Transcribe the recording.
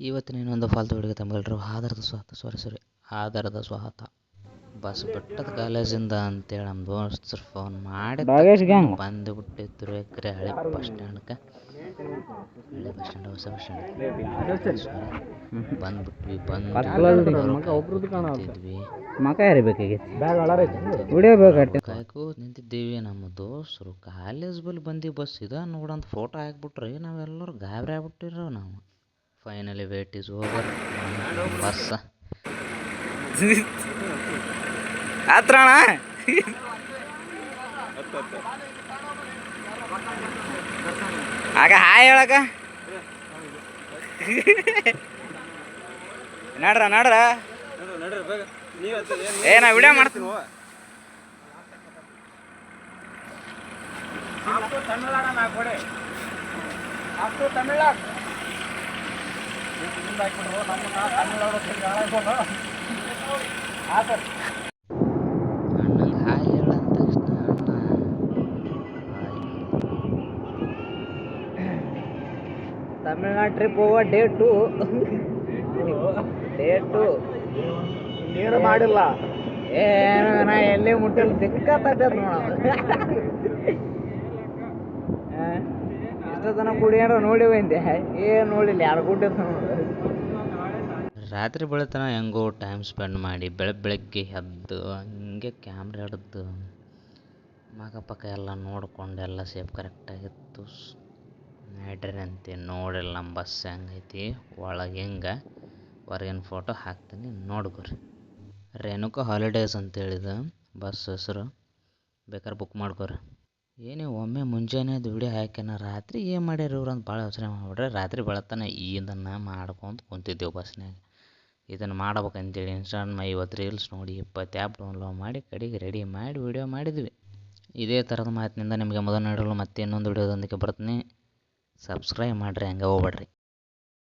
ಇವತ್ತಿನ ಇನ್ನೊಂದು ಫಾಲ್ತು ಹುಡುಗ ತಮ್ಮೆಲ್ಲರೂ ಆಧಾರದ ಸ್ವಾತ ಸಾರಿ ಸಾರಿ ಆಧಾರದ ಸ್ವಾತ ಬಸ್ ಬಿಟ್ಟದ ಕಾಲೇಜಿಂದ ಅಂತೇಳಿ ನಮ್ಮ ದೋಸ್ತರು ಫೋನ್ ಮಾಡಿ ಬಂದು ಬಿಟ್ಟಿದ್ರು ಎಕರೆ ಹಳೆ ಬಸ್ ಸ್ಟ್ಯಾಂಡ್ಕ ಹಳೆ ಬಸ್ ಸ್ಟ್ಯಾಂಡ್ ಹೊಸ ಬಸ್ ಸ್ಟ್ಯಾಂಡ್. ಬಂದ್ಬಿಟ್ವಿ ಬಂದು ನಿಂತಿದ್ವಿ ಮಕ ಕಾಯ್ಕೋ ನಿಂತಿದ್ದೀವಿ ನಮ್ಮ ದೋಸ್ತರು. ಕಾಲೇಜ್ ಬಲ್ಲಿ ಬಂದು ಬಸ್ ಇದ ನೋಡಂತ ಫೋಟೋ ಹಾಕ್ಬಿಟ್ರಿ ನಾವೆಲ್ಲರೂ ಗಾಬರಿ ಆಗ್ಬಿಟ್ಟಿರೋ ನಾವು. Finally wait is over bus ಆತ್ರಣ? ಆಗ ಹಾಯ್ ಹೇಳಕ ನಡ್ರ ನಡ್ರ. ಏ ನಾ ವಿಡಿಯೋ ಮಾಡ್ತೀನಿ. ಅಣ್ಣಂಗೆ ಹಾಯ್ ಹೇಳಂತ ತಕ್ಷಣ ಅಣ್ಣ ತಮಿಳ್ನಾಡು ಟ್ರಿಪ್ ಹೋಗೋ ಡೇ ಟು ಡೇ ಟು ನೀರು ಮಾಡಿಲ್ಲ. ಏನು ನಾ ಎಲ್ಲಿ ಮುಟ್ಟಿಲ್ಲ. ದಿಕ್ಕತ್ತದ ನೋಡ ಇಷ್ಟು ತನ ಕುಡಿಯಾರ ನೋಡಿ ಬಂದೆ ಏನು ನೋಡಿಲ್ಲ ಯಾರು ಗುಡ್ಡ ರಾತ್ರಿ ಬೆಳತನ ಹೆಂಗೋ ಟೈಮ್ ಸ್ಪೆಂಡ್ ಮಾಡಿ ಬೆಳಗ್ಗೆ ಬೆಳಗ್ಗೆ ಎದ್ದು, ಹಿಂಗೆ ಕ್ಯಾಮ್ರಾ ಹಿಡ್ದು, ಮಗ ಪಕ್ಕ ಎಲ್ಲ ನೋಡ್ಕೊಂಡು ಎಲ್ಲ ಸೇಫ್ ಕರೆಕ್ಟಾಗಿತ್ತು ನೈಟ್ರಿ ಅಂತೆ, ನೋಡಿಲ್ಲ ನಮ್ಮ ಬಸ್ ಹೆಂಗೈತಿ ಒಳಗೆ ಹೆಂಗೆ, ಹೊರಗಿನ ಫೋಟೋ ಹಾಕ್ತೀನಿ, ನೋಡ್ಕೊರಿ. ರೇಣುಕಾ ಹಾಲಿಡೇಸ್ ಅಂತೇಳಿದ ಬಸ್ ಹೆಸರು ಬೇಕಾದ್ರೆ ಬುಕ್ ಮಾಡ್ಕೊರಿ. ಏನೇ ಒಮ್ಮೆ ಮುಂಜಾನೆ ದುಡಿ ಹಾಕ್ಯಾನ, ರಾತ್ರಿ ಏನು ಮಾಡ್ಯಾರ ಇವ್ರು ಅಂತ ಭಾಳ ಯೋಚನೆ ಮಾಡಿಬಿಟ್ರೆ, ರಾತ್ರಿ ಬೆಳತನ ಇದನ್ನು ಮಾಡ್ಕೊಂತ ಕುಂತಿದ್ದೆವು ಬಸ್ನ್ಯಾಗ ಇದನ್ನು ಮಾಡ್ಬೇಕಂತೇಳಿ ಇನ್ಸ್ಟಾಗ್ರಾಮ್ ಐವತ್ತು ರೀಲ್ಸ್ ನೋಡಿ, ಇಪ್ಪತ್ತು ಆ್ಯಪ್ ಡೌನ್ಲೋಡ್ ಮಾಡಿ, ಕಡೆಗೆ ರೆಡಿ ಮಾಡಿ ವಿಡಿಯೋ ಮಾಡಿದ್ವಿ. ಇದೇ ಥರದ ಮಾತಿನಿಂದ ನಿಮಗೆ ಮೊದಲು ನೋಡಲು ಮತ್ತೆ ಇನ್ನೊಂದು ವೀಡಿಯೋದೊಂದಿಗೆ ಬರ್ತೀನಿ. ಸಬ್ಸ್ಕ್ರೈಬ್ ಮಾಡಿರಿ, ಹಂಗೆ ಹೋಗ್ಬೇಡ್ರಿ.